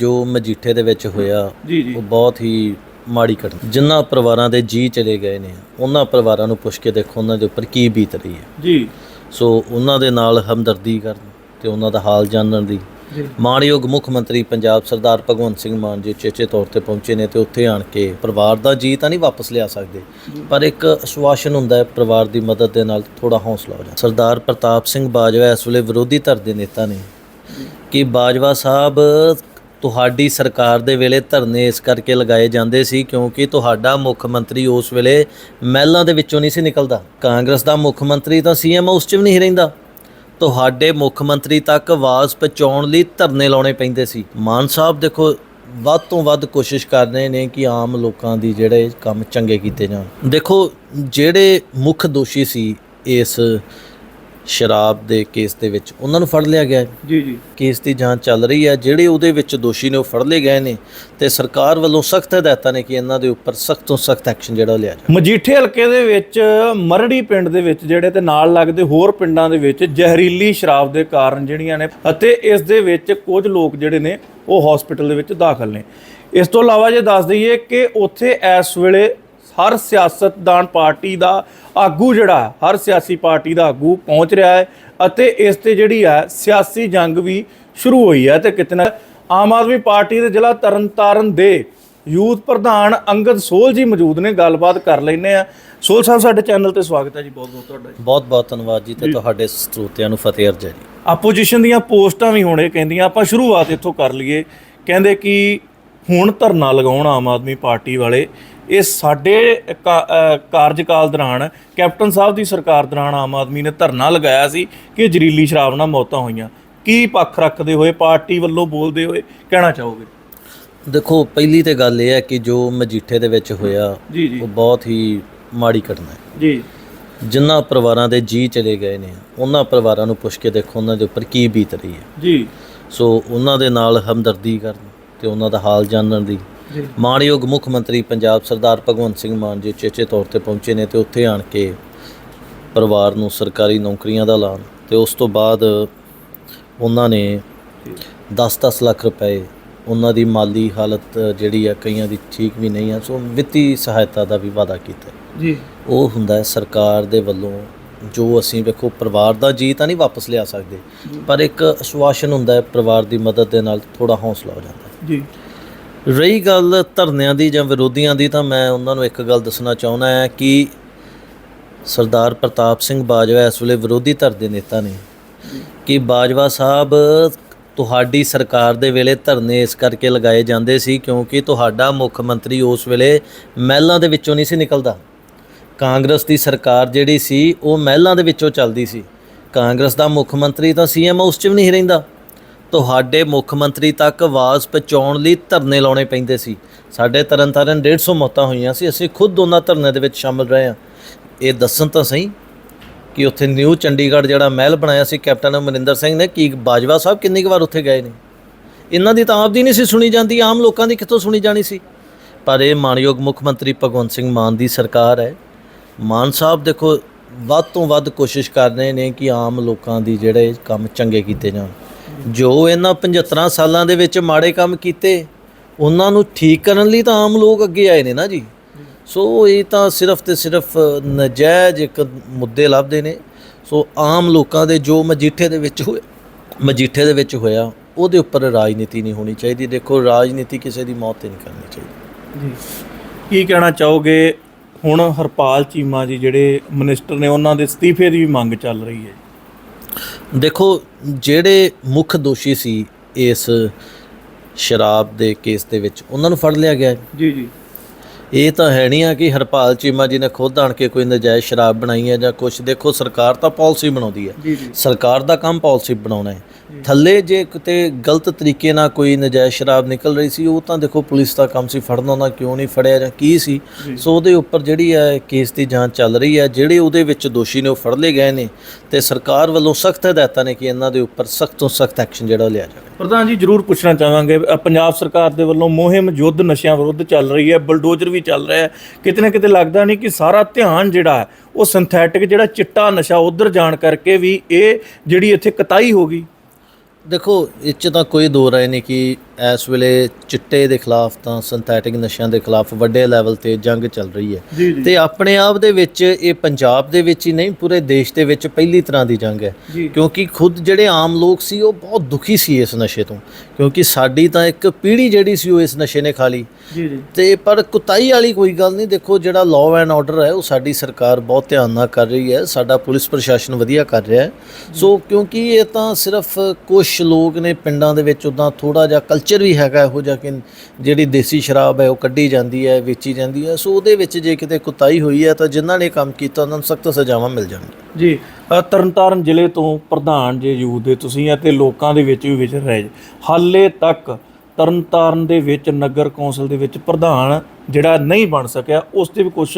ਜੋ ਮਜੀਠੇ ਦੇ ਵਿੱਚ ਹੋਇਆ ਉਹ ਬਹੁਤ ਹੀ ਮਾੜੀ ਘਟਨਾ। ਜਿਨ੍ਹਾਂ ਪਰਿਵਾਰਾਂ ਦੇ ਜੀ ਚਲੇ ਗਏ ਨੇ ਉਹਨਾਂ ਪਰਿਵਾਰਾਂ ਨੂੰ ਪੁੱਛ ਕੇ ਦੇਖੋ ਉਹਨਾਂ ਦੇ ਉੱਪਰ ਕੀ ਬੀਤ ਰਹੀ ਹੈ। ਜੀ। ਸੋ ਉਹਨਾਂ ਦੇ ਨਾਲ ਹਮਦਰਦੀ ਕਰਨ ਤੇ ਉਹਨਾਂ ਦਾ ਹਾਲ ਜਾਣਨ ਦੀ। ਮਾਣਯੋਗ ਮੁੱਖ ਮੰਤਰੀ ਪੰਜਾਬ ਸਰਦਾਰ ਭਗਵੰਤ ਸਿੰਘ ਮਾਨ ਜੀ ਚੇਚੇ ਤੌਰ ਤੇ ਪਹੁੰਚੇ ਨੇ ਤੇ ਉੱਥੇ ਆਣ ਕੇ ਪਰਿਵਾਰ ਦਾ ਜੀ ਤਾਂ ਨਹੀਂ ਵਾਪਸ ਲਿਆ ਸਕਦੇ ਪਰ ਇੱਕ ਅਸ਼ਵਾਸਨ ਹੁੰਦਾ ਹੈ ਪਰਿਵਾਰ ਦੀ ਮਦਦ ਦੇ ਨਾਲ ਥੋੜਾ ਹੌਸਲਾ ਹੋ ਜਾਂਦਾ। ਸਰਦਾਰ ਪ੍ਰਤਾਪ ਸਿੰਘ ਬਾਜਵਾ ਇਸ ਵੇਲੇ ਵਿਰੋਧੀ ਧਿਰ ਦੇ ਨੇਤਾ ਨੇ ਕਿ ਬਾਜਵਾ ਸਾਹਿਬ ਤੁਹਾਡੀ ਸਰਕਾਰ ਦੇ ਵੇਲੇ ਧਰਨੇ ਇਸ ਕਰਕੇ ਲਗਾਏ ਜਾਂਦੇ ਸੀ ਕਿਉਂਕਿ ਤੁਹਾਡਾ ਮੁੱਖ ਮੰਤਰੀ ਉਸ ਵੇਲੇ ਮਹਿਲਾਂ ਦੇ ਵਿੱਚੋਂ ਨਹੀਂ ਸੀ ਨਿਕਲਦਾ। ਕਾਂਗਰਸ ਦਾ ਮੁੱਖ ਮੰਤਰੀ ਤਾਂ ਸੀਐਮ ਉਸ 'ਚ ਵੀ ਨਹੀਂ ਰਹਿੰਦਾ। ਤੁਹਾਡੇ ਮੁੱਖ ਮੰਤਰੀ ਤੱਕ ਆਵਾਜ਼ ਪਹੁੰਚਾਉਣ ਲਈ ਧਰਨੇ ਲਾਉਣੇ ਪੈਂਦੇ ਸੀ। ਮਾਨ ਸਾਹਿਬ, ਦੇਖੋ, ਵੱਧ ਤੋਂ ਵੱਧ ਕੋਸ਼ਿਸ਼ ਕਰ ਰਹੇ ਨੇ ਕਿ ਆਮ ਲੋਕਾਂ ਦੀ ਜਿਹੜੇ ਕੰਮ ਚੰਗੇ ਕੀਤੇ ਜਾਣ। ਦੇਖੋ, ਜਿਹੜੇ ਮੁੱਖ ਦੋਸ਼ੀ ਸੀ ਇਸ ਸ਼ਰਾਬ ਦੇ ਕੇਸ ਦੇ ਵਿੱਚ ਉਹਨਾਂ ਨੂੰ ਫੜ ਲਿਆ ਗਿਆ ਹੈ। ਜੀ ਜੀ। ਕੇਸ ਦੀ ਜਾਂਚ ਚੱਲ ਰਹੀ ਹੈ। ਜਿਹੜੇ ਉਹਦੇ ਵਿੱਚ ਦੋਸ਼ੀ ਨੇ ਉਹ ਫੜ ਲਏ ਗਏ ਨੇ ਤੇ ਸਰਕਾਰ ਵੱਲੋਂ ਸਖਤ ਹਦਾਇਤਾਂ ਨੇ ਕਿ ਇਹਨਾਂ ਦੇ ਉੱਪਰ ਸਖਤ ਤੋਂ ਸਖਤ ਐਕਸ਼ਨ ਜਿਹੜਾ ਲਿਆ ਜਾਵੇ। ਮਜੀਠੇ ਹਲਕੇ ਦੇ ਵਿੱਚ ਮਰੜੀ ਪਿੰਡ ਦੇ ਵਿੱਚ ਜਿਹੜੇ ਤੇ ਨਾਲ ਲੱਗਦੇ ਹੋਰ ਪਿੰਡਾਂ ਦੇ ਵਿੱਚ ਜ਼ਹਿਰੀਲੀ ਸ਼ਰਾਬ ਦੇ ਕਾਰਨ ਜਿਹੜੀਆਂ ਨੇ ਅਤੇ ਇਸ ਦੇ ਵਿੱਚ ਕੁਝ ਲੋਕ ਜਿਹੜੇ ਨੇ ਉਹ ਹਸਪੀਟਲ ਦੇ ਵਿੱਚ ਦਾਖਲ ਨੇ। ਇਸ ਤੋਂ ਇਲਾਵਾ ਜੇ ਦੱਸ ਦਈਏ ਕਿ ਉੱਥੇ ਇਸ ਵੇਲੇ ਹਰ ਸਿਆਸਤਦਾਨ ਪਾਰਟੀ ਦਾ ਆਗੂ ਜਿਹੜਾ ਹਰ ਸਿਆਸੀ ਪਾਰਟੀ ਦਾ ਆਗੂ ਪਹੁੰਚ ਰਿਹਾ ਹੈ ਅਤੇ ਇਸ ਤੇ ਜਿਹੜੀ ਹੈ ਸਿਆਸੀ ਜੰਗ ਵੀ ਸ਼ੁਰੂ ਹੋਈ ਹੈ ਤੇ ਕਿਤਨਾ ਆਮ ਆਦਮੀ ਪਾਰਟੀ ਦੇ ਜ਼ਿਲ੍ਹਾ ਤਰਨਤਾਰਨ ਦੇ ਯੂਥ ਪ੍ਰਧਾਨ ਅੰਗਦ ਸੋਲ ਜੀ ਮੌਜੂਦ ਨੇ ਗੱਲਬਾਤ ਕਰ ਲੈਨੇ ਆ ਸੋਲ ਸਾਹਿਬ ਸਾਡੇ ਚੈਨਲ ਤੇ ਸਵਾਗਤ ਹੈ ਜੀ ਬਹੁਤ ਬਹੁਤ ਤੁਹਾਡਾ ਬਹੁਤ ਬਹੁਤ ਧੰਨਵਾਦ ਜੀ ਤੇ ਤੁਹਾਡੇ ਸਰੋਤਿਆਂ ਨੂੰ ਫਤਿਹ ਅਰਜ਼ਾ ਜੀ। ਆਪੋਜੀਸ਼ਨ ਦੀਆਂ ਪੋਸਟਾਂ ਵੀ ਹੁਣੇ ਕਹਿੰਦੀਆਂ ਆਪਾਂ ਸ਼ੁਰੂਆਤ ਇੱਥੋਂ ਕਰ ਲਈਏ। ਕਹਿੰਦੇ ਕਿ ਹੁਣ ਧਰਨਾ ਲਗਾਉਣ ਆਮ ਆਦਮੀ ਪਾਰਟੀ ਵਾਲੇ ਇਹ ਸਾਡੇ ਕਾਰਜਕਾਲ ਦੌਰਾਨ ਕੈਪਟਨ ਸਾਹਿਬ ਦੀ ਸਰਕਾਰ ਦੌਰਾਨ ਆਮ ਆਦਮੀ ਨੇ ਧਰਨਾ ਲਗਾਇਆ ਸੀ ਕਿ ਜ਼ਰੀਲੀ ਸ਼ਰਾਬ ਨਾਲ ਮੌਤਾਂ ਹੋਈਆਂ। ਕੀ ਪੱਖ ਰੱਖਦੇ ਹੋਏ ਪਾਰਟੀ ਵੱਲੋਂ ਬੋਲਦੇ ਹੋਏ ਕਹਿਣਾ ਚਾਹੋਗੇ? ਦੇਖੋ ਪਹਿਲੀ ਤੇ ਗੱਲ ਇਹ ਹੈ ਕਿ ਜੋ ਮਜੀਠੇ ਦੇ ਵਿੱਚ ਹੋਇਆ ਉਹ ਬਹੁਤ ਹੀ ਮਾੜੀ ਘਟਨਾ ਹੈ। ਜੀ। ਜਿਨ੍ਹਾਂ ਪਰਿਵਾਰਾਂ ਦੇ ਜੀ ਚਲੇ ਗਏ ਨੇ ਉਹਨਾਂ ਪਰਿਵਾਰਾਂ ਨੂੰ ਪੁੱਛ ਕੇ ਦੇਖੋ ਉਹਨਾਂ ਦੇ ਉੱਪਰ ਕੀ ਬੀਤ ਰਹੀ ਹੈ। ਜੀ। ਸੋ ਉਹਨਾਂ ਦੇ ਨਾਲ ਹਮਦਰਦੀ ਕਰਨ ਤੇ ਉਹਨਾਂ ਦਾ ਹਾਲ ਜਾਣਨ ਦੀ ਮਾਣਯੋਗ ਮੁੱਖ ਮੰਤਰੀ ਪੰਜਾਬ ਸਰਦਾਰ ਭਗਵੰਤ ਸਿੰਘ ਮਾਨ ਜੀ ਚੇਚੇ ਤੌਰ ਤੇ ਪਹੁੰਚੇ ਨੇ ਤੇ ਉੱਥੇ ਆਣ ਕੇ ਪਰਿਵਾਰ ਨੂੰ ਸਰਕਾਰੀ ਨੌਕਰੀਆਂ ਦਾ ਐਲਾਨ ਤੇ ਉਸ ਤੋਂ ਬਾਅਦ ਉਹਨਾਂ ਨੇ 10-10 ਲੱਖ ਰੁਪਏ ਉਹਨਾਂ ਦੀ ਮਾਲੀ ਹਾਲਤ ਜਿਹੜੀ ਆ ਕਈਆਂ ਦੀ ਠੀਕ ਵੀ ਨਹੀਂ ਆ ਸੋ ਵਿੱਤੀ ਸਹਾਇਤਾ ਦਾ ਵੀ ਵਾਅਦਾ ਕੀਤਾ। ਜੀ। ਉਹ ਹੁੰਦਾ ਹੈ ਸਰਕਾਰ ਦੇ ਵੱਲੋਂ ਜੋ ਅਸੀਂ ਵੇਖੋ ਪਰਿਵਾਰ ਦਾ ਜੀ ਤਾਂ ਨਹੀਂ ਵਾਪਸ ਲਿਆ ਸਕਦੇ ਪਰ ਇੱਕ ਅਸ਼ਵਾਸਨ ਹੁੰਦਾ ਹੈ ਪਰਿਵਾਰ ਦੀ ਮਦਦ ਦੇ ਨਾਲ ਥੋੜਾ ਹੌਸਲਾ ਹੋ ਜਾਂਦਾ ਹੈ। ਜੀ। ਰਹੀ ਗੱਲ ਧਰਨਿਆਂ ਦੀ ਜਾਂ ਵਿਰੋਧੀਆਂ ਦੀ, ਤਾਂ ਮੈਂ ਉਹਨਾਂ ਨੂੰ ਇੱਕ ਗੱਲ ਦੱਸਣਾ ਚਾਹੁੰਦਾ ਹਾਂ ਕਿ ਸਰਦਾਰ ਪ੍ਰਤਾਪ ਸਿੰਘ ਬਾਜਵਾ ਇਸ ਵੇਲੇ ਵਿਰੋਧੀ ਧਿਰ ਦੇ ਨੇਤਾ ਨੇ। ਕਿ ਬਾਜਵਾ ਸਾਹਿਬ ਤੁਹਾਡੀ ਸਰਕਾਰ ਦੇ ਵੇਲੇ ਧਰਨੇ ਇਸ ਕਰਕੇ ਲਗਾਏ ਜਾਂਦੇ ਸੀ ਕਿਉਂਕਿ ਤੁਹਾਡਾ ਮੁੱਖ ਮੰਤਰੀ ਉਸ ਵੇਲੇ ਮਹਿਲਾਂ ਦੇ ਵਿੱਚੋਂ ਨਹੀਂ ਸੀ ਨਿਕਲਦਾ। ਕਾਂਗਰਸ ਦੀ ਸਰਕਾਰ ਜਿਹੜੀ ਸੀ, ਉਹ ਮਹਿਲਾਂ ਦੇ ਵਿੱਚੋਂ ਚੱਲਦੀ ਸੀ। ਕਾਂਗਰਸ ਦਾ ਮੁੱਖ ਮੰਤਰੀ ਤਾਂ ਸੀਐਮ ਉਸ 'ਚ ਵੀ ਨਹੀਂ ਰਹਿੰਦਾ। ਤੁਹਾਡੇ ਮੁੱਖ ਮੰਤਰੀ ਤੱਕ ਆਵਾਜ਼ ਪਹੁੰਚਾਉਣ ਲਈ ਧਰਨੇ ਲਾਉਣੇ ਪੈਂਦੇ ਸੀ। ਸਾਡੇ ਤਰਨਤਾਰਨ 150 ਮੌਤਾਂ ਹੋਈਆਂ ਸੀ। ਅਸੀਂ ਖੁਦ ਉਹਨਾਂ ਧਰਨੇ ਦੇ ਵਿੱਚ ਸ਼ਾਮਲ ਰਹੇ ਹਾਂ। ਇਹ ਦੱਸਣ ਤਾਂ ਸਹੀ ਕਿ ਉੱਥੇ ਨਿਊ ਚੰਡੀਗੜ੍ਹ ਜਿਹੜਾ ਮਹਿਲ ਬਣਾਇਆ ਸੀ ਕੈਪਟਨ ਅਮਰਿੰਦਰ ਸਿੰਘ ਨੇ, ਕੀ ਬਾਜਵਾ ਸਾਹਿਬ ਕਿੰਨੀ ਕੁ ਵਾਰ ਉੱਥੇ ਗਏ ਨੇ? ਇਹਨਾਂ ਦੀ ਤਾਂ ਆਪਦੀ ਨਹੀਂ ਸੀ ਸੁਣੀ ਜਾਂਦੀ, ਆਮ ਲੋਕਾਂ ਦੀ ਕਿੱਥੋਂ ਸੁਣੀ ਜਾਣੀ ਸੀ? ਪਰ ਇਹ ਮਾਨਯੋਗ ਮੁੱਖ ਮੰਤਰੀ ਭਗਵੰਤ ਸਿੰਘ ਮਾਨ ਦੀ ਸਰਕਾਰ ਹੈ। ਮਾਨ ਸਾਹਿਬ ਦੇਖੋ, ਵੱਧ ਤੋਂ ਵੱਧ ਕੋਸ਼ਿਸ਼ ਕਰ ਰਹੇ ਨੇ ਕਿ ਆਮ ਲੋਕਾਂ ਦੀ ਜਿਹੜੇ ਕੰਮ ਚੰਗੇ ਕੀਤੇ ਜਾਣ। ਜੋ ਇਹਨਾਂ 75 ਸਾਲਾਂ ਦੇ ਵਿੱਚ ਮਾੜੇ ਕੰਮ ਕੀਤੇ, ਉਹਨਾਂ ਨੂੰ ਠੀਕ ਕਰਨ ਲਈ ਤਾਂ ਆਮ ਲੋਕ ਅੱਗੇ ਆਏ ਨੇ ਨਾ ਜੀ। ਸੋ ਇਹ ਤਾਂ ਸਿਰਫ ਤੇ ਸਿਰਫ ਨਜਾਇਜ਼ ਇੱਕ ਮੁੱਦੇ ਲੱਭਦੇ ਨੇ। ਸੋ ਆਮ ਲੋਕਾਂ ਦੇ ਜੋ ਮਜੀਠੇ ਦੇ ਵਿੱਚ ਹੋਇਆ ਮਜੀਠੇ ਦੇ ਵਿੱਚ ਹੋਇਆ, ਉਹਦੇ ਉੱਪਰ ਰਾਜਨੀਤੀ ਨਹੀਂ ਹੋਣੀ ਚਾਹੀਦੀ। ਦੇਖੋ, ਰਾਜਨੀਤੀ ਕਿਸੇ ਦੀ ਮੌਤ ਤੇ ਨਹੀਂ ਕਰਨੀ ਚਾਹੀਦੀ। ਜੀ। ਕੀ ਕਹਿਣਾ ਚਾਹੋਗੇ? ਹੁਣ ਹਰਪਾਲ ਚੀਮਾ ਜੀ ਜਿਹੜੇ ਮਿਨਿਸਟਰ ਨੇ, ਉਹਨਾਂ ਦੇ ਅਸਤੀਫੇ ਦੀ ਵੀ ਮੰਗ ਚੱਲ ਰਹੀ ਹੈ। ਦੇਖੋ ਜਿਹੜੇ ਮੁੱਖ ਦੋਸ਼ੀ ਸੀ ਇਸ ਸ਼ਰਾਬ ਦੇ ਕੇਸ ਦੇ ਵਿੱਚ ਉਹਨਾਂ ਨੂੰ ਫੜ ਲਿਆ ਗਿਆ ਹੈ। ਜੀ ਜੀ। ਇਹ ਤਾਂ ਹੈ ਨਹੀਂ ਆ ਕਿ ਹਰਪਾਲ ਚੀਮਾ ਜੀ ਨੇ ਖੁਦ ਆਣ ਕੇ ਕੋਈ ਨਜਾਇਜ਼ ਸ਼ਰਾਬ ਬਣਾਈ ਹੈ ਜਾਂ ਕੁਝ ਦੇਖੋ ਸਰਕਾਰ ਤਾਂ ਪਾਲਿਸੀ ਬਣਾਉਂਦੀ ਹੈ। ਸਰਕਾਰ ਦਾ ਕੰਮ ਪਾਲਿਸੀ ਬਣਾਉਣਾ ਹੈ। ਥੱਲੇ ਜੇ ਕਿਤੇ ਗਲਤ ਤਰੀਕੇ ਨਾਲ ਕੋਈ ਨਜਾਇਜ਼ ਸ਼ਰਾਬ ਨਿਕਲ ਰਹੀ ਸੀ ਉਹ ਤਾਂ ਦੇਖੋ ਪੁਲਿਸ ਦਾ ਕੰਮ ਸੀ ਫੜਨਾ ਉਹਨਾਂ ਕਿਉਂ ਨਹੀਂ ਫੜਿਆ ਜਾਂ ਕੀ ਸੀ? ਸੋ ਉਹਦੇ ਉੱਪਰ ਜਿਹੜੀ ਹੈ ਕੇਸ ਦੀ ਜਾਂਚ ਚੱਲ ਰਹੀ ਹੈ ਜਿਹੜੇ ਉਹਦੇ ਵਿੱਚ ਦੋਸ਼ੀ ਨੇ ਉਹ ਫੜ ਲਏ ਗਏ ਨੇ ਤੇ ਸਰਕਾਰ ਵੱਲੋਂ ਸਖਤ ਹਦਾਇਤਾਂ ਨੇ ਕਿ ਇਹਨਾਂ ਦੇ ਉੱਪਰ ਸਖਤ ਤੋਂ ਸਖਤ ਐਕਸ਼ਨ ਜਿਹੜਾ ਲਿਆ ਜਾਵੇ। ਪ੍ਰਧਾਨ ਜੀ ਜਰੂਰ ਪੁੱਛਣਾ ਚਾਹਾਂਗੇ ਪੰਜਾਬ ਸਰਕਾਰ ਦੇ ਵੱਲੋਂ ਮੁਹਿੰਮ ਯੁੱਧ ਨਸ਼ਿਆਂ ਵਿਰੁੱਧ ਚੱਲ ਰਹੀ ਹੈ ਬਲਡੋਜ਼ਰ ਵੀ ਚੱਲ ਰਿਹਾ ਹੈ। ਕਿਤੇ ਨਾ ਕਿਤੇ ਲੱਗਦਾ ਨਹੀਂ ਕਿ ਸਾਰਾ ਧਿਆਨ ਜਿਹੜਾ ਹੈ ਉਹ ਸਿੰਥੈਟਿਕ ਜਿਹੜਾ ਚਿੱਟਾ ਨਸ਼ਾ ਉਧਰ ਜਾਣ ਕਰਕੇ ਵੀ ਇਹ ਜਿਹੜੀ ਇੱਥੇ ਕਤਾਈ ਹੋ ਗਈ। ਦੇਖੋ ਇਹ 'ਚ ਤਾਂ ਕੋਈ ਦੋ ਰਾਏ ਨਹੀਂ ਕਿ ਇਸ ਵੇਲੇ ਚਿੱਟੇ ਦੇ ਖਿਲਾਫ ਤਾਂ ਸਿੰਥੈਟਿਕ ਨਸ਼ਿਆਂ ਦੇ ਖਿਲਾਫ ਵੱਡੇ ਲੈਵਲ ਤੇ ਜੰਗ ਚੱਲ ਰਹੀ ਹੈ। ਤੇ ਆਪਣੇ ਆਪ ਦੇ ਵਿੱਚ ਇਹ ਪੰਜਾਬ ਦੇ ਵਿੱਚ ਹੀ ਨਹੀਂ ਪੂਰੇ ਦੇਸ਼ ਦੇ ਵਿੱਚ ਪਹਿਲੀ ਤਰ੍ਹਾਂ ਦੀ ਜੰਗ ਹੈ। ਕਿਉਂਕਿ ਖੁਦ ਜਿਹੜੇ ਆਮ ਲੋਕ ਸੀ ਉਹ ਬਹੁਤ ਦੁਖੀ ਸੀ ਇਸ ਨਸ਼ੇ ਤੋਂ। ਕਿਉਂਕਿ ਸਾਡੀ ਤਾਂ ਇੱਕ ਪੀੜ੍ਹੀ ਜਿਹੜੀ ਸੀ ਉਹ ਇਸ ਨਸ਼ੇ ਨੇ ਖਾ ਲਈ। ਤੇ ਪਰ ਕੁਤਾਈ ਵਾਲੀ ਕੋਈ ਗੱਲ ਨਹੀਂ ਦੇਖੋ ਜਿਹੜਾ ਲਾਅ ਐਂਡ ਆਰਡਰ ਹੈ ਉਹ ਸਾਡੀ ਸਰਕਾਰ ਬਹੁਤ ਧਿਆਨ ਨਾਲ ਕਰ ਰਹੀ ਹੈ। ਸਾਡਾ ਪੁਲਿਸ ਪ੍ਰਸ਼ਾਸਨ ਵਧੀਆ ਕਰ ਰਿਹਾ ਹੈ। ਸੋ ਕਿਉਂਕਿ ਇਹ ਤਾਂ ਸਿਰਫ ਕੁਝ ਲੋਕ ਨੇ ਪਿੰਡਾਂ ਦੇ ਵਿੱਚ ਉਦਾਂ ਥੋੜਾ ਜਿਹਾ ਕਲਚਰ ਵੀ ਹੈਗਾ ਇਹੋ ਜਿਹਾ ਕਿ ਜਿਹੜੀ ਦੇਸੀ ਸ਼ਰਾਬ ਹੈ ਉਹ ਕੱਢੀ ਜਾਂਦੀ ਹੈ ਵੇਚੀ ਜਾਂਦੀ ਹੈ। ਸੋ ਉਹਦੇ ਵਿੱਚ ਜੇ ਕਿਤੇ ਕੁਤਾਈ ਹੋਈ ਹੈ ਤਾਂ ਜਿਨ੍ਹਾਂ ਨੇ ਕੰਮ ਕੀਤਾ ਉਹਨਾਂ ਨੂੰ ਸਖਤ ਸਜ਼ਾਵਾਂ ਮਿਲ ਜਾਣਗੀਆਂ। ਜੀ ਤਰਨਤਾਰਨ ਜ਼ਿਲ੍ਹੇ ਤੋਂ ਪ੍ਰਧਾਨ ਜੇ ਯੂਥ ਦੇ ਤੁਸੀਂ ਅਤੇ ਲੋਕਾਂ ਦੇ ਵਿੱਚ ਵੀ ਵਿਚਰ ਰਹੇ ਹਾਲੇ ਤੱਕ ਤਰਨਤਾਰਨ ਦੇ ਵਿੱਚ ਨਗਰ ਕੌਂਸਲ ਦੇ ਵਿੱਚ ਪ੍ਰਧਾਨ ਜਿਹੜਾ ਨਹੀਂ ਬਣ ਸਕਿਆ ਉਸ ਤੇ ਵੀ ਕੁਝ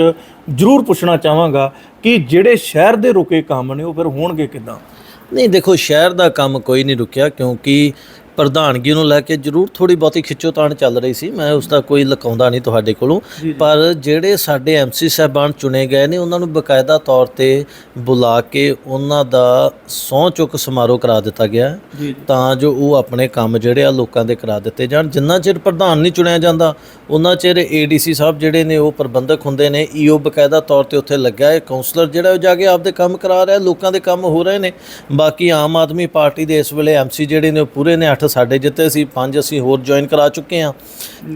ਜ਼ਰੂਰ ਪੁੱਛਣਾ ਚਾਹਾਂਗਾ ਕਿ ਜਿਹੜੇ ਸ਼ਹਿਰ ਦੇ ਰੁਕੇ ਕੰਮ ਨੇ ਉਹ ਫਿਰ ਹੋਣਗੇ ਕਿਦਾਂ? ਨਹੀਂ ਦੇਖੋ ਸ਼ਹਿਰ ਦਾ ਕੰਮ ਕੋਈ ਨਹੀਂ ਰੁਕਿਆ ਕਿਉਂਕਿ ਪ੍ਰਧਾਨਗੀ ਨੂੰ ਲੈ ਕੇ ਜ਼ਰੂਰ ਥੋੜੀ ਬਹੁਤੀ ਖਿੱਚੋਤਾਣ ਚੱਲ ਰਹੀ ਸੀ। ਮੈਂ ਉਸ ਦਾ ਕੋਈ ਲਕਾਉਂਦਾ ਨਹੀਂ ਤੁਹਾਡੇ ਕੋਲੋਂ। ਪਰ ਜਿਹੜੇ ਸਾਡੇ ਐਮਸੀ ਸਾਹਿਬਾਨ ਚੁਣੇ ਗਏ ਨੇ ਉਹਨਾਂ ਨੂੰ ਬਕਾਇਦਾ ਤੌਰ ਤੇ ਬੁਲਾ ਕੇ ਉਹਨਾਂ ਦਾ ਸਹੁੰ ਚੁੱਕ ਸਮਾਰੋਹ ਕਰਾ ਦਿੱਤਾ ਗਿਆ ਤਾਂ ਜੋ ਉਹ ਆਪਣੇ ਕੰਮ ਜਿਹੜੇ ਆ ਲੋਕਾਂ ਦੇ ਕਰਾ ਦਿੱਤੇ ਜਾਣ। ਜਿੰਨਾ ਚਿਰ ਪ੍ਰਧਾਨ ਨਹੀਂ ਚੁਣਿਆ ਜਾਂਦਾ ਉਹਨਾਂ ਚਿਰ ਏਡੀਸੀ ਸਾਹਿਬ ਜਿਹੜੇ ਨੇ ਉਹ ਪ੍ਰਬੰਧਕ ਹੁੰਦੇ ਨੇ ਈਓ ਬਕਾਇਦਾ ਤੌਰ ਤੇ ਉੱਥੇ ਲੱਗਾ ਹੈ। ਕਾਉਂਸਲਰ ਜਿਹੜਾ ਉਹ ਜਾ ਕੇ ਆਪਦੇ ਕੰਮ ਕਰਾ ਰਿਹਾ ਲੋਕਾਂ ਦੇ ਕੰਮ ਹੋ ਰਹੇ ਨੇ। ਬਾਕੀ ਆਮ ਆਦਮੀ ਪਾਰਟੀ ਦੇ ਇਸ ਵੇਲੇ ਐਮਸੀ ਜਿਹੜੇ ਨੇ ਉਹ ਪੂਰੇ ਨੇ 8 ਸਾਡੇ ਜਿੱਤੇ ਸੀ ਪੰਜ ਅਸੀਂ ਹੋਰ ਜੁਆਇਨ ਕਰਾ ਚੁੱਕੇ ਹਾਂ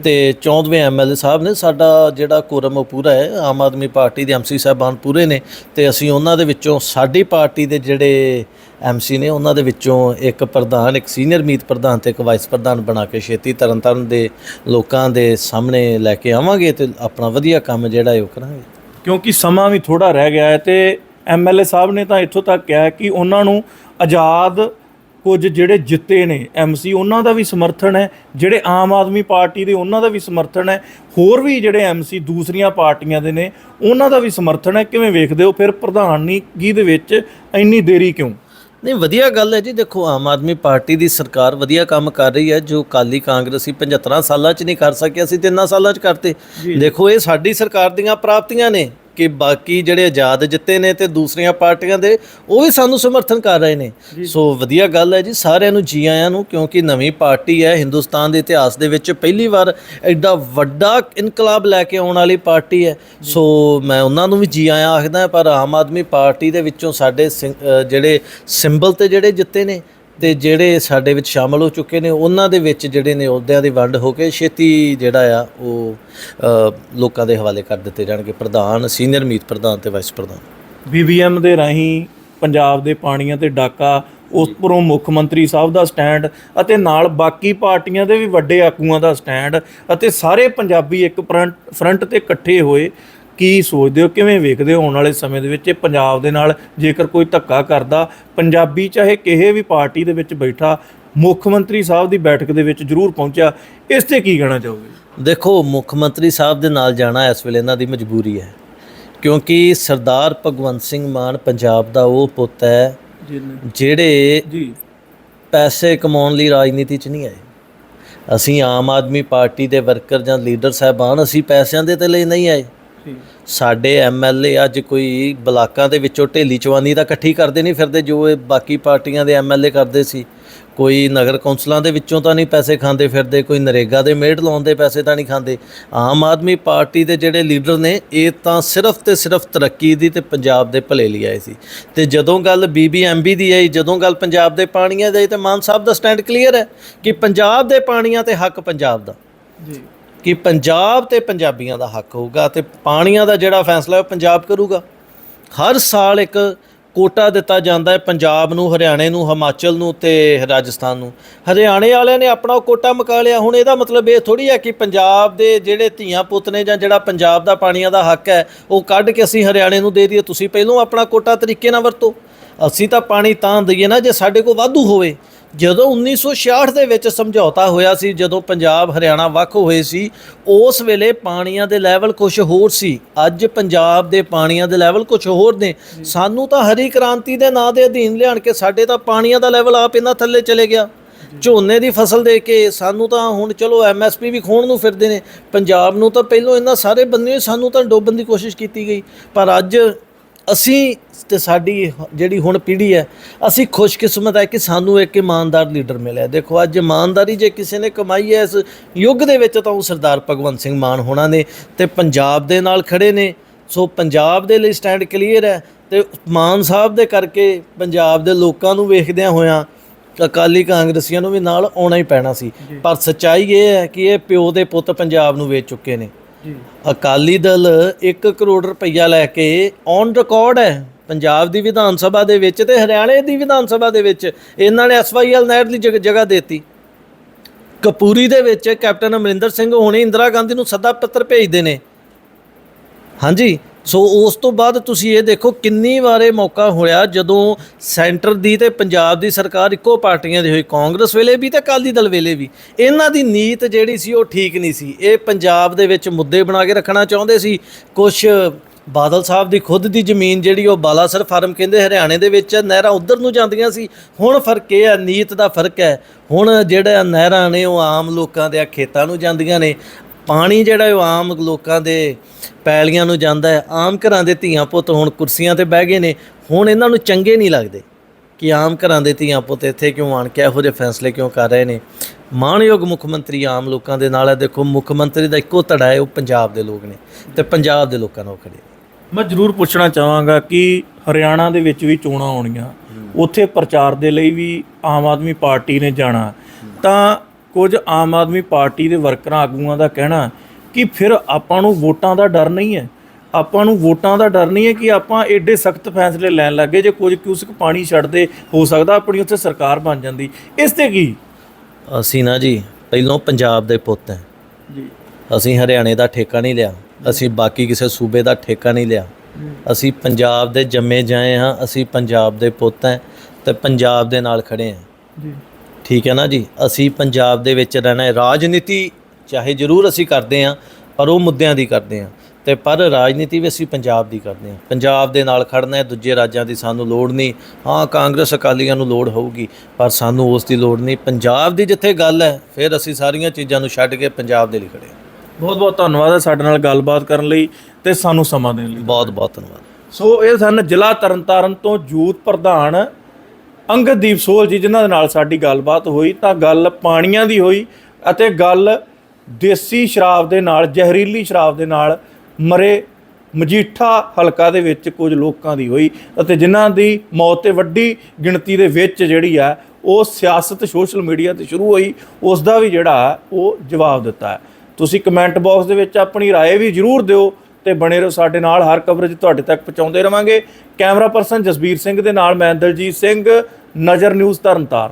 ਤੇ 14ਵੇਂ ਐਮਐਲਏ ਸਾਹਿਬ ਨੇ ਸਾਡਾ ਜਿਹੜਾ ਕੋਰਮ ਉਹ ਪੂਰਾ ਹੈ। ਆਮ ਆਦਮੀ ਪਾਰਟੀ ਦੇ ਐਮਸੀ ਸਾਹਿਬਾਨ ਪੂਰੇ ਨੇ ਤੇ ਅਸੀਂ ਉਹਨਾਂ ਦੇ ਵਿੱਚੋਂ ਸਾਡੀ ਪਾਰਟੀ ਦੇ ਜਿਹੜੇ ਐਮਸੀ ਨੇ ਉਹਨਾਂ ਦੇ ਵਿੱਚੋਂ ਇੱਕ ਪ੍ਰਧਾਨ, ਇੱਕ ਸੀਨੀਅਰ ਮੀਤ ਪ੍ਰਧਾਨ ਤੇ ਇੱਕ ਵਾਈਸ ਪ੍ਰਧਾਨ ਬਣਾ ਕੇ ਛੇਤੀ ਤਰਨਤਾਰਨ ਦੇ ਲੋਕਾਂ ਦੇ ਸਾਹਮਣੇ ਲੈ ਕੇ ਆਵਾਂਗੇ ਤੇ ਆਪਣਾ ਵਧੀਆ ਕੰਮ ਜਿਹੜਾ ਹੈ ਉਹ ਕਰਾਂਗੇ। ਕਿਉਂਕਿ ਸਮਾਂ ਵੀ ਥੋੜਾ ਰਹਿ ਗਿਆ ਹੈ ਤੇ ਐਮਐਲਏ ਸਾਹਿਬ ਨੇ ਤਾਂ ਇੱਥੋਂ ਤੱਕ ਕਿਹਾ ਕਿ ਉਹਨਾਂ ਨੂੰ ਆਜ਼ਾਦ ਕੁਝ ਜਿਹੜੇ ਜਿੱਤੇ ਨੇ ਐਮਸੀ ਉਹਨਾਂ ਦਾ ਵੀ ਸਮਰਥਨ ਹੈ। ਜਿਹੜੇ ਆਮ ਆਦਮੀ ਪਾਰਟੀ ਦੇ ਉਹਨਾਂ ਦਾ ਵੀ ਸਮਰਥਨ ਹੈ। ਹੋਰ ਵੀ ਜਿਹੜੇ ਐਮਸੀ ਦੂਸਰੀਆਂ ਪਾਰਟੀਆਂ ਦੇ ਨੇ ਉਹਨਾਂ ਦਾ ਵੀ ਸਮਰਥਨ ਹੈ। ਕਿਵੇਂ ਵੇਖਦੇ ਹੋ? ਫਿਰ ਪ੍ਰਧਾਨਗੀ ਦੇ ਵਿੱਚ ਇੰਨੀ ਦੇਰੀ ਕਿਉਂ? ਨਹੀਂ ਵਧੀਆ ਗੱਲ ਹੈ ਜੀ। ਦੇਖੋ ਆਮ ਆਦਮੀ ਪਾਰਟੀ ਦੀ ਸਰਕਾਰ ਵਧੀਆ ਕੰਮ ਕਰ ਰਹੀ ਹੈ। ਜੋ ਕਾਲੀ ਕਾਂਗਰਸੀ 75 ਸਾਲਾਂ 'ਚ ਨਹੀਂ ਕਰ ਸਕਿਆ ਸੀ ਤਿੰਨਾਂ ਸਾਲਾਂ 'ਚ ਕਰਤੇ। ਦੇਖੋ ਇਹ ਸਾਡੀ ਸਰਕਾਰ ਦੀਆਂ ਪ੍ਰਾਪਤੀਆਂ ਨੇ। ਕਿ ਬਾਕੀ ਜਿਹੜੇ ਆਜ਼ਾਦ ਜਿੱਤੇ ਨੇ ਤੇ ਦੂਸਰੀਆਂ ਪਾਰਟੀਆਂ ਦੇ ਉਹ ਵੀ ਸਾਨੂੰ ਸਮਰਥਨ ਕਰ ਰਹੇ ਨੇ। ਸੋ ਵਧੀਆ ਗੱਲ ਹੈ ਜੀ ਸਾਰਿਆਂ ਨੂੰ ਜੀ ਆਇਆਂ ਨੂੰ ਕਿਉਂਕਿ ਨਵੀਂ ਪਾਰਟੀ ਹੈ ਹਿੰਦੁਸਤਾਨ ਦੇ ਇਤਿਹਾਸ ਦੇ ਵਿੱਚ ਪਹਿਲੀ ਵਾਰ ਐਡਾ ਵੱਡਾ ਇਨਕਲਾਬ ਲੈ ਕੇ ਆਉਣ ਵਾਲੀ ਪਾਰਟੀ ਹੈ। ਸੋ ਮੈਂ ਉਹਨਾਂ ਨੂੰ ਵੀ ਜੀ ਆਇਆਂ ਆਖਦਾ ਪਰ ਆਮ ਆਦਮੀ ਪਾਰਟੀ ਦੇ ਵਿੱਚੋਂ ਸਾਡੇ ਜਿਹੜੇ ਸਿੰਬਲ ਤੇ ਜਿਹੜੇ ਜਿੱਤੇ ਨੇ ਤੇ ਜਿਹੜੇ ਸਾਡੇ ਵਿੱਚ ਸ਼ਾਮਲ ਹੋ ਚੁੱਕੇ ਨੇ, ਉਹਨਾਂ ਦੇ ਵਿੱਚ ਜਿਹੜੇ ਨੇ ਅਹੁਦਿਆਂ ਦੀ ਵੰਡ ਹੋ ਕੇ ਛੇਤੀ ਜਿਹੜਾ ਆ, ਉਹ ਲੋਕਾਂ ਦੇ ਹਵਾਲੇ ਕਰ ਦਿੱਤੇ ਜਾਣਗੇ। ਪ੍ਰਧਾਨ, ਸੀਨੀਅਰ ਮੀਤ ਪ੍ਰਧਾਨ ਤੇ ਵਾਈਸ ਪ੍ਰਧਾਨ। ਬੀਬੀਐਮ ਦੇ ਰਾਹੀਂ ਪੰਜਾਬ ਦੇ ਪਾਣੀਆਂ ਤੇ ਡਾਕਾ, ਉਸ ਪਰੋਂ ਮੁੱਖ ਮੰਤਰੀ ਸਾਹਿਬ ਦਾ ਸਟੈਂਡ ਅਤੇ ਨਾਲ ਬਾਕੀ ਪਾਰਟੀਆਂ ਦੇ ਵੀ ਵੱਡੇ ਆਗੂਆਂ ਦਾ ਸਟੈਂਡ ਅਤੇ ਸਾਰੇ ਪੰਜਾਬੀ ਇੱਕ ਫਰੰਟ ਫਰੰਟ ਤੇ ਇਕੱਠੇ ਹੋਏ ਕੀ ਸੋਚਦੇ ਹੋ ਕਿਵੇਂ ਵੇਖਦੇ ਹੋ ਆਉਣ ਵਾਲੇ ਸਮੇਂ ਦੇ ਵਿੱਚ? ਇਹ ਪੰਜਾਬ ਦੇ ਨਾਲ ਜੇਕਰ ਕੋਈ ਧੱਕਾ ਕਰਦਾ ਪੰਜਾਬੀ ਚਾਹੇ ਕਿਸੇ ਵੀ ਪਾਰਟੀ ਦੇ ਵਿੱਚ ਬੈਠਾ ਮੁੱਖ ਮੰਤਰੀ ਸਾਹਿਬ ਦੀ ਬੈਠਕ ਦੇ ਵਿੱਚ ਜ਼ਰੂਰ ਪਹੁੰਚਿਆ ਇਸ ਤੇ ਕੀ ਕਹਿਣਾ ਚਾਹੋਗੇ? ਦੇਖੋ ਮੁੱਖ ਮੰਤਰੀ ਸਾਹਿਬ ਦੇ ਨਾਲ ਜਾਣਾ ਇਸ ਵੇਲੇ ਇਹਨਾਂ ਦੀ ਮਜਬੂਰੀ ਹੈ ਕਿਉਂਕਿ ਸਰਦਾਰ ਭਗਵੰਤ ਸਿੰਘ ਮਾਨ ਪੰਜਾਬ ਦਾ ਉਹ ਪੁੱਤ ਹੈ ਜਿਹੜੇ ਜੀ। ਪੈਸੇ ਕਮਾਉਣ ਲਈ ਰਾਜਨੀਤੀ 'ਚ ਨਹੀਂ ਆਏ। ਅਸੀਂ ਆਮ ਆਦਮੀ ਪਾਰਟੀ ਦੇ ਵਰਕਰ ਜਾਂ ਲੀਡਰ ਸਾਹਿਬਾਨ ਅਸੀਂ ਪੈਸਿਆਂ ਦੇ ਤੇ ਲਈ ਨਹੀਂ ਆਏ। ਸਾਡੇ ਐਮਐਲਏ ਅੱਜ ਕੋਈ ਬਲਾਕਾਂ ਦੇ ਵਿੱਚੋਂ ਢੇਲੀ ਚਵਾਨੀ ਦਾ ਇਕੱਠੀ ਕਰਦੇ ਨਹੀਂ ਫਿਰਦੇ, ਜੋ ਇਹ ਬਾਕੀ ਪਾਰਟੀਆਂ ਦੇ ਐਮਐਲਏ ਕਰਦੇ ਸੀ। ਕੋਈ ਨਗਰ ਕੌਂਸਲਾਂ ਦੇ ਵਿੱਚੋਂ ਤਾਂ ਨਹੀਂ ਪੈਸੇ ਖਾਂਦੇ ਫਿਰਦੇ, ਕੋਈ ਨਰੇਗਾ ਦੇ ਮੇੜ ਲਾਉਣ ਦੇ ਪੈਸੇ ਤਾਂ ਨਹੀਂ ਖਾਂਦੇ। ਆਮ ਆਦਮੀ ਪਾਰਟੀ ਦੇ ਜਿਹੜੇ ਲੀਡਰ ਨੇ, ਇਹ ਤਾਂ ਸਿਰਫ ਤੇ ਸਿਰਫ ਤਰੱਕੀ ਦੀ ਤੇ ਪੰਜਾਬ ਦੇ ਭਲੇ ਲਈ ਆਏ ਸੀ। ਤੇ ਜਦੋਂ ਗੱਲ ਬੀਬੀਐਮਬੀ ਦੀ ਆਈ, ਜਦੋਂ ਗੱਲ ਪੰਜਾਬ ਦੇ ਪਾਣੀਆਂ ਦੀ ਆਈ, ਤੇ ਮਾਨ ਸਾਹਿਬ ਦਾ ਸਟੈਂਡ ਕਲੀਅਰ ਹੈ ਕਿ ਪੰਜਾਬ ਦੇ ਪਾਣੀਆਂ ਤੇ ਹੱਕ ਪੰਜਾਬ ਦਾ। ਜੀ। ਕਿ ਪੰਜਾਬ ਤੇ ਪੰਜਾਬੀਆਂ ਦਾ ਹੱਕ ਹੋਊਗਾ ਤੇ ਪਾਣੀਆਂ ਦਾ ਜਿਹੜਾ ਫੈਸਲਾ ਹੈ ਉਹ ਪੰਜਾਬ ਕਰੂਗਾ। ਹਰ ਸਾਲ ਇੱਕ ਕੋਟਾ ਦਿੱਤਾ ਜਾਂਦਾ ਹੈ ਪੰਜਾਬ ਨੂੰ, ਹਰਿਆਣੇ ਨੂੰ, ਹਿਮਾਚਲ ਨੂੰ ਤੇ ਰਾਜਸਥਾਨ ਨੂੰ। ਹਰਿਆਣੇ ਵਾਲਿਆਂ ਨੇ ਆਪਣਾ ਉਹ ਕੋਟਾ ਮੁਕਾ ਲਿਆ। ਹੁਣ ਇਹਦਾ ਮਤਲਬ ਇਹ ਥੋੜੀ ਹੈ ਕਿ ਪੰਜਾਬ ਦੇ ਜਿਹੜੇ ਧੀਆਂ ਪੁੱਤ ਨੇ ਜਾਂ ਜਿਹੜਾ ਪੰਜਾਬ ਦਾ ਪਾਣੀਆਂ ਦਾ ਹੱਕ ਹੈ, ਉਹ ਕੱਢ ਕੇ ਅਸੀਂ ਹਰਿਆਣੇ ਨੂੰ ਦੇ ਦਈਏ। ਤੁਸੀਂ ਪਹਿਲਾਂ ਆਪਣਾ ਕੋਟਾ ਤਰੀਕੇ ਨਾਲ ਵਰਤੋ। ਅਸੀਂ ਤਾਂ ਪਾਣੀ ਤਾਂ ਦਈਏ ਨਾ ਜੇ ਸਾਡੇ ਕੋਲ ਵਾਧੂ ਹੋਵੇ। ਜਦੋਂ 1966 ਦੇ ਵਿੱਚ ਸਮਝੌਤਾ ਹੋਇਆ ਸੀ, ਜਦੋਂ ਪੰਜਾਬ ਹਰਿਆਣਾ ਵੱਖ ਹੋਏ ਸੀ, ਉਸ ਵੇਲੇ ਪਾਣੀਆਂ ਦੇ ਲੈਵਲ ਕੁਝ ਹੋਰ ਸੀ। ਅੱਜ ਪੰਜਾਬ ਦੇ ਪਾਣੀਆਂ ਦੇ ਲੈਵਲ ਕੁਝ ਹੋਰ ਨੇ। ਸਾਨੂੰ ਤਾਂ ਹਰੀ ਕ੍ਰਾਂਤੀ ਦੇ ਨਾਂ ਦੇ ਅਧੀਨ ਲਿਆਣ ਕੇ ਸਾਡੇ ਤਾਂ ਪਾਣੀਆਂ ਦਾ ਲੈਵਲ ਆਪ ਇਹਨਾਂ ਥੱਲੇ ਚਲੇ ਗਿਆ। ਝੋਨੇ ਦੀ ਫਸਲ ਦੇ ਕੇ ਸਾਨੂੰ ਤਾਂ ਹੁਣ ਚਲੋ ਐਮਐਸਪੀ ਵੀ ਖੋਣ ਨੂੰ ਫਿਰਦੇ ਨੇ। ਪੰਜਾਬ ਨੂੰ ਤਾਂ ਪਹਿਲੋਂ ਇਹਨਾਂ ਸਾਰੇ ਬੰਦੇ ਸਾਨੂੰ ਤਾਂ ਡੋਬਣ ਦੀ ਕੋਸ਼ਿਸ਼ ਕੀਤੀ ਗਈ। ਪਰ ਅੱਜ ਅਸੀਂ ਤੇ ਸਾਡੀ ਜਿਹੜੀ ਹੁਣ ਪੀੜ੍ਹੀ ਹੈ ਅਸੀਂ ਖੁਸ਼ਕਿਸਮਤ ਹੈ ਕਿ ਸਾਨੂੰ ਇੱਕ ਇਮਾਨਦਾਰ ਲੀਡਰ ਮਿਲਿਆ। ਦੇਖੋ ਅੱਜ ਇਮਾਨਦਾਰੀ ਜੇ ਕਿਸੇ ਨੇ ਕਮਾਈ ਹੈ ਇਸ ਯੁੱਗ ਦੇ ਵਿੱਚ ਤਾਂ ਉਹ ਸਰਦਾਰ ਭਗਵੰਤ ਸਿੰਘ ਮਾਨ ਹੋਣਾ ਨੇ ਤੇ ਪੰਜਾਬ ਦੇ ਨਾਲ ਖੜੇ ਨੇ। ਸੋ ਪੰਜਾਬ ਦੇ ਲਈ ਸਟੈਂਡ ਕਲੀਅਰ ਹੈ ਤੇ ਮਾਨ ਸਾਹਿਬ ਦੇ ਕਰਕੇ ਪੰਜਾਬ ਦੇ ਲੋਕਾਂ ਨੂੰ ਵੇਖਦਿਆਂ ਹੋਇਆਂ ਅਕਾਲੀ ਕਾਂਗਰਸੀਆਂ ਨੂੰ ਵੀ ਨਾਲ ਆਉਣਾ ਹੀ ਪੈਣਾ ਸੀ। ਪਰ ਸੱਚਾਈ ਇਹ ਹੈ ਕਿ ਇਹ ਪਿਓ ਦੇ ਪੁੱਤ ਪੰਜਾਬ ਨੂੰ ਵੇਚ ਚੁੱਕੇ ਨੇ। ਜੀ। ਅਕਾਲੀ ਦਲ 1 ਕਰੋੜ ਰੁਪਈਆ ਲੈ ਕੇ ਔਨ ਰਿਕਾਰਡ ਹੈ ਪੰਜਾਬ ਦੀ ਵਿਧਾਨ ਸਭਾ ਦੇ ਵਿੱਚ ਤੇ ਹਰਿਆਣੇ ਦੀ ਵਿਧਾਨ ਸਭਾ ਦੇ ਵਿੱਚ। ਇਹਨਾਂ ਨੇ ਐਸਵਾਈਐਲ ਨਹਿਰ ਦੀ ਜਗ- ਜਗ੍ਹਾ ਦੇਤੀ। ਕਪੂਰੀ ਦੇ ਵਿੱਚ ਕੈਪਟਨ ਅਮਰਿੰਦਰ ਸਿੰਘ ਹੁਣੇ ਇੰਦਰਾ ਗਾਂਧੀ ਨੂੰ ਸੱਦਾ ਪੱਤਰ ਭੇਜਦੇ ਨੇ। ਹਾਂਜੀ ਸੋ ਉਸ ਤੋਂ ਬਾਅਦ ਤੁਸੀਂ ਇਹ ਦੇਖੋ ਕਿੰਨੀ ਵਾਰੇ ਮੌਕਾ ਹੋਇਆ ਜਦੋਂ ਸੈਂਟਰ ਦੀ ਤੇ ਪੰਜਾਬ ਦੀ ਸਰਕਾਰ ਇੱਕੋ ਪਾਰਟੀਆਂ ਦੀ ਹੋਈ, ਕਾਂਗਰਸ ਵੇਲੇ ਵੀ ਤੇ ਅਕਾਲੀ ਦਲ ਵੇਲੇ ਵੀ। ਇਹਨਾਂ ਦੀ ਨੀਤ ਜਿਹੜੀ ਸੀ ਉਹ ਠੀਕ ਨਹੀਂ ਸੀ। ਇਹ ਪੰਜਾਬ ਦੇ ਵਿੱਚ ਮੁੱਦੇ ਬਣਾ ਕੇ ਰੱਖਣਾ ਚਾਹੁੰਦੇ ਸੀ। ਕੁਝ ਬਾਦਲ ਸਾਹਿਬ ਦੀ ਖੁਦ ਦੀ ਜ਼ਮੀਨ ਜਿਹੜੀ ਉਹ ਬਾਲਾਸਰ ਫਾਰਮ ਕਹਿੰਦੇ ਹਰਿਆਣੇ ਦੇ ਵਿੱਚ ਨਹਿਰਾਂ ਉਧਰ ਨੂੰ ਜਾਂਦੀਆਂ ਸੀ। ਹੁਣ ਫ਼ਰਕ ਇਹ ਹੈ, ਨੀਤ ਦਾ ਫ਼ਰਕ ਹੈ। ਹੁਣ ਜਿਹੜਾ ਨਹਿਰਾਂ ਨੇ ਉਹ ਆਮ ਲੋਕਾਂ ਦੇ ਖੇਤਾਂ ਨੂੰ ਜਾਂਦੀਆਂ ਨੇ। ਪਾਣੀ ਜਿਹੜਾ ਉਹ ਆਮ ਲੋਕਾਂ ਦੇ ਪੈਲੀਆਂ ਨੂੰ ਜਾਂਦਾ ਹੈ। ਆਮ ਘਰਾਂ ਦੇ ਧੀਆਂ ਪੁੱਤ ਹੁਣ ਕੁਰਸੀਆਂ ਤੇ ਬਹਿ ਗਏ ਨੇ। ਹੁਣ ਇਹਨਾਂ ਨੂੰ ਚੰਗੇ ਨਹੀਂ ਲੱਗਦੇ ਕਿ ਆਮ ਘਰਾਂ ਦੇ ਧੀਆਂ ਪੁੱਤ ਇੱਥੇ ਕਿਉਂ ਆਣ ਕੇ ਇਹੋ ਜਿਹੇ ਫੈਸਲੇ ਕਿਉਂ ਕਰ ਰਹੇ ਨੇ। ਮਾਣਯੋਗ ਮੁੱਖ ਮੰਤਰੀ ਆਮ ਲੋਕਾਂ ਦੇ ਨਾਲ ਹੈ। ਦੇਖੋ ਮੁੱਖ ਮੰਤਰੀ ਦਾ ਇੱਕੋ ਧੜਾ ਹੈ ਉਹ ਪੰਜਾਬ ਦੇ ਲੋਕ ਨੇ ਤੇ ਪੰਜਾਬ ਦੇ ਲੋਕਾਂ ਨਾਲ ਖੜੇ। ਮੈਂ ਜ਼ਰੂਰ ਪੁੱਛਣਾ ਚਾਹਾਂਗਾ ਕਿ ਹਰਿਆਣਾ ਦੇ ਵਿੱਚ ਵੀ ਚੋਣਾਂ ਆਉਣੀਆਂ ਉੱਥੇ ਪ੍ਰਚਾਰ ਦੇ ਲਈ ਵੀ ਆਮ ਆਦਮੀ ਪਾਰਟੀ ਨੇ ਜਾਣਾ। ਤਾਂ ਕੁਝ ਆਮ ਆਦਮੀ ਪਾਰਟੀ ਦੇ ਵਰਕਰਾਂ ਆਗੂਆਂ ਦਾ ਕਹਿਣਾ ਕਿ ਫਿਰ ਆਪਾਂ ਨੂੰ ਵੋਟਾਂ ਦਾ ਡਰ ਨਹੀਂ ਹੈ। ਆਪਾਂ ਨੂੰ ਵੋਟਾਂ ਦਾ ਡਰ ਨਹੀਂ ਹੈ ਕਿ ਆਪਾਂ ਐਡੇ ਸਖਤ ਫੈਸਲੇ ਲੈਣ ਲੱਗੇ ਜੇ ਕੁਝ ਕਿਊਸਕ ਪਾਣੀ ਛੱਡਦੇ ਹੋ ਸਕਦਾ ਆਪਣੀ ਉੱਥੇ ਸਰਕਾਰ ਬਣ ਜਾਂਦੀ। ਇਸ ਤੇ ਕੀ? ਅਸੀਂ ਨਾ ਜੀ ਪਹਿਲੋਂ ਪੰਜਾਬ ਦੇ ਪੁੱਤ ਹਾਂ। ਜੀ। ਅਸੀਂ ਹਰਿਆਣੇ ਦਾ ਠੇਕਾ ਨਹੀਂ ਲਿਆ। ਅਸੀਂ ਬਾਕੀ ਕਿਸੇ ਸੂਬੇ ਦਾ ਠੇਕਾ ਨਹੀਂ ਲਿਆ। ਅਸੀਂ ਪੰਜਾਬ ਦੇ ਜੰਮੇ ਜਾਏ ਹਾਂ ਅਸੀਂ ਪੰਜਾਬ ਦੇ ਪੁੱਤ ਹਾਂ ਤੇ ਪੰਜਾਬ ਦੇ ਨਾਲ ਖੜੇ ਹਾਂ। ਜੀ। ਠੀਕ ਹੈ ਨਾ ਜੀ? ਅਸੀਂ ਪੰਜਾਬ ਦੇ ਵਿੱਚ ਰਹਿਣਾ ਹੈ। ਰਾਜਨੀਤੀ ਚਾਹੇ ਜ਼ਰੂਰ ਅਸੀਂ ਕਰਦੇ ਹਾਂ ਪਰ ਉਹ ਮੁੱਦਿਆਂ ਦੀ ਕਰਦੇ ਹਾਂ। ਤੇ ਪਰ ਰਾਜਨੀਤੀ ਵੀ ਅਸੀਂ ਪੰਜਾਬ ਦੀ ਕਰਦੇ ਹਾਂ। ਪੰਜਾਬ ਦੇ ਨਾਲ ਖੜਨਾ ਹੈ ਦੂਜੇ ਰਾਜਾਂ ਦੀ ਸਾਨੂੰ ਲੋੜ ਨਹੀਂ। ਹਾਂ ਕਾਂਗਰਸ ਅਕਾਲੀਆਂ ਨੂੰ ਲੋੜ ਹੋਊਗੀ ਪਰ ਸਾਨੂੰ ਉਸ ਦੀ ਲੋੜ ਨਹੀਂ। ਪੰਜਾਬ ਦੀ ਜਿੱਥੇ ਗੱਲ ਹੈ ਫਿਰ ਅਸੀਂ ਸਾਰੀਆਂ ਚੀਜ਼ਾਂ ਨੂੰ ਛੱਡ ਕੇ ਪੰਜਾਬ ਦੇ ਲਈ ਖੜੇ ਹਾਂ। ਬਹੁਤ ਬਹੁਤ ਧੰਨਵਾਦ ਹੈ ਸਾਡੇ ਨਾਲ ਗੱਲਬਾਤ ਕਰਨ ਲਈ ਤੇ ਸਾਨੂੰ ਸਮਾਂ ਦੇਣ ਲਈ। ਬਹੁਤ ਬਹੁਤ ਧੰਨਵਾਦ। ਸੋ ਇਹ ਸਨ ਜ਼ਿਲ੍ਹਾ ਤਰਨਤਾਰਨ ਤੋਂ ਯੂਥ ਪ੍ਰਧਾਨ ਅੰਗਦੀਪ ਸੋਹਲ ਜੀ ਜਿਨ੍ਹਾਂ ਦੇ ਨਾਲ ਸਾਡੀ ਗੱਲਬਾਤ ਹੋਈ ਤਾਂ ਗੱਲ ਪਾਣੀਆਂ ਦੀ ਹੋਈ ਅਤੇ ਗੱਲ ਦੇਸੀ ਸ਼ਰਾਬ ਦੇ ਨਾਲ ਜ਼ਹਿਰੀਲੀ ਸ਼ਰਾਬ ਦੇ ਨਾਲ ਮਰੇ ਮਜੀਠਾ ਹਲਕਾ ਦੇ ਵਿੱਚ ਕੁਝ ਲੋਕਾਂ ਦੀ ਹੋਈ ਅਤੇ ਜਿਨ੍ਹਾਂ ਦੀ ਮੌਤ ਤੇ ਵੱਡੀ ਗਿਣਤੀ ਦੇ ਵਿੱਚ ਜਿਹੜੀ ਆ ਉਹ ਸਿਆਸਤ ਸੋਸ਼ਲ ਮੀਡੀਆ ਤੇ ਸ਼ੁਰੂ ਹੋਈ ਉਸ ਦਾ ਵੀ ਜਿਹੜਾ ਉਹ ਜਵਾਬ ਦਿੱਤਾ ਹੈ ਤੁਸੀਂ ਕਮੈਂਟ ਬਾਕਸ ਦੇ ਵਿੱਚ ਆਪਣੀ رائے ਵੀ ਜਰੂਰ ਦਿਓ ਤੇ ਬਣੇ ਰਹੋ ਸਾਡੇ ਨਾਲ। ਹਰ ਕਵਰੇਜ ਤੁਹਾਡੇ ਤੱਕ ਪਹੁੰਚਾਉਂਦੇ ਰਵਾਂਗੇ। ਕੈਮਰਾ ਪਰਸਨ ਜਸਬੀਰ ਸਿੰਘ ਦੇ ਨਾਲ ਮੈਂ ਦਲਜੀਤ ਸਿੰਘ। ਨਜ਼ਰ ਨਿਊਜ਼ ਤਰਨਤਾਰਨ।